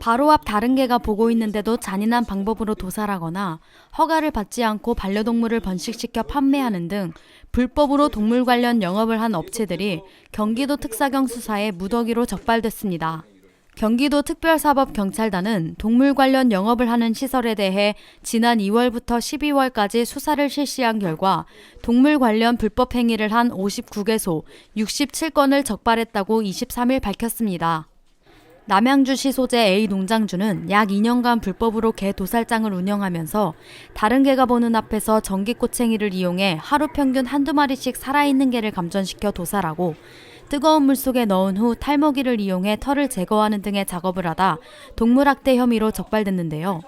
바로 앞 다른 개가 보고 있는데도 잔인한 방법으로 도살하거나 허가를 받지 않고 반려동물을 번식시켜 판매하는 등 불법으로 동물 관련 영업을 한 업체들이 경기도 특사경 수사에 무더기로 적발됐습니다. 경기도 특별사법경찰단은 동물 관련 영업을 하는 시설에 대해 지난 2월부터 12월까지 수사를 실시한 결과 동물 관련 불법 행위를 한 59개소 67건을 적발했다고 23일 밝혔습니다. 남양주시 소재 A 농장주는 약 2년간 불법으로 개 도살장을 운영하면서 다른 개가 보는 앞에서 전기꼬챙이를 이용해 하루 평균 한두 마리씩 살아있는 개를 감전시켜 도살하고 뜨거운 물 속에 넣은 후 탈모기를 이용해 털을 제거하는 등의 작업을 하다 동물학대 혐의로 적발됐는데요.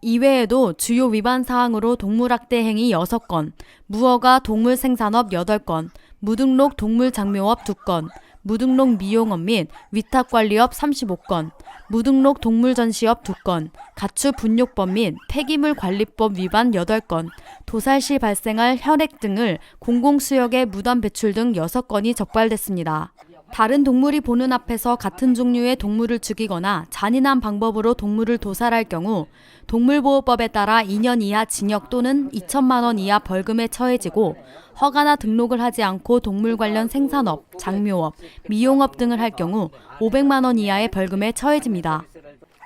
이외에도 주요 위반 사항으로 동물학대 행위 6건, 무허가 동물 생산업 8건, 무등록 동물 장묘업 2건, 무등록 미용업 및 위탁관리업 35건, 무등록 동물 전시업 2건, 가축 분뇨법 및 폐기물 관리법 위반 8건, 도살 시 발생할 혈액 등을 공공수역에 무단 배출 등 6건이 적발됐습니다. 다른 동물이 보는 앞에서 같은 종류의 동물을 죽이거나 잔인한 방법으로 동물을 도살할 경우 동물보호법에 따라 2년 이하 징역 또는 2천만 원 이하 벌금에 처해지고 허가나 등록을 하지 않고 동물 관련 생산업, 장묘업, 미용업 등을 할 경우 500만 원 이하의 벌금에 처해집니다.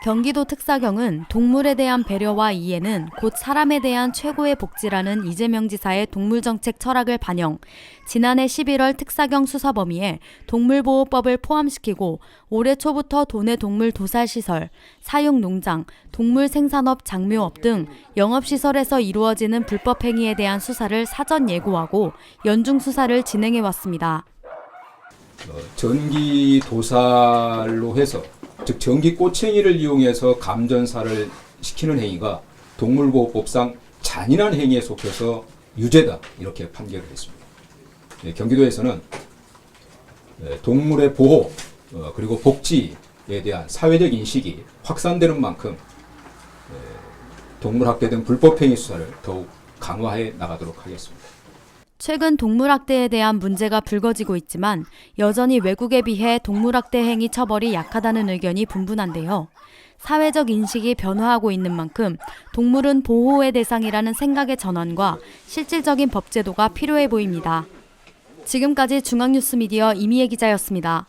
경기도 특사경은 동물에 대한 배려와 이해는 곧 사람에 대한 최고의 복지라는 이재명 지사의 동물정책 철학을 반영, 지난해 11월 특사경 수사 범위에 동물보호법을 포함시키고 올해 초부터 도내 동물 도살시설, 사육농장, 동물 생산업 장묘업 등 영업시설에서 이루어지는 불법 행위에 대한 수사를 사전 예고하고 연중 수사를 진행해 왔습니다. 어, 전기 도살로 해서 즉 전기 꼬챙이를 이용해서 감전사를 시키는 행위가 동물보호법상 잔인한 행위에 속해서 유죄다 이렇게 판결을 했습니다. 예, 경기도에서는 예, 동물의 보호 어, 그리고 복지에 대한 사회적 인식이 확산되는 만큼 예, 동물학대 등 불법 행위 수사를 더욱 강화해 나가도록 하겠습니다. 최근 동물학대에 대한 문제가 불거지고 있지만 여전히 외국에 비해 동물학대 행위 처벌이 약하다는 의견이 분분한데요. 사회적 인식이 변화하고 있는 만큼 동물은 보호의 대상이라는 생각의 전환과 실질적인 법 제도가 필요해 보입니다. 지금까지 중앙뉴스 미디어 이미혜 기자였습니다.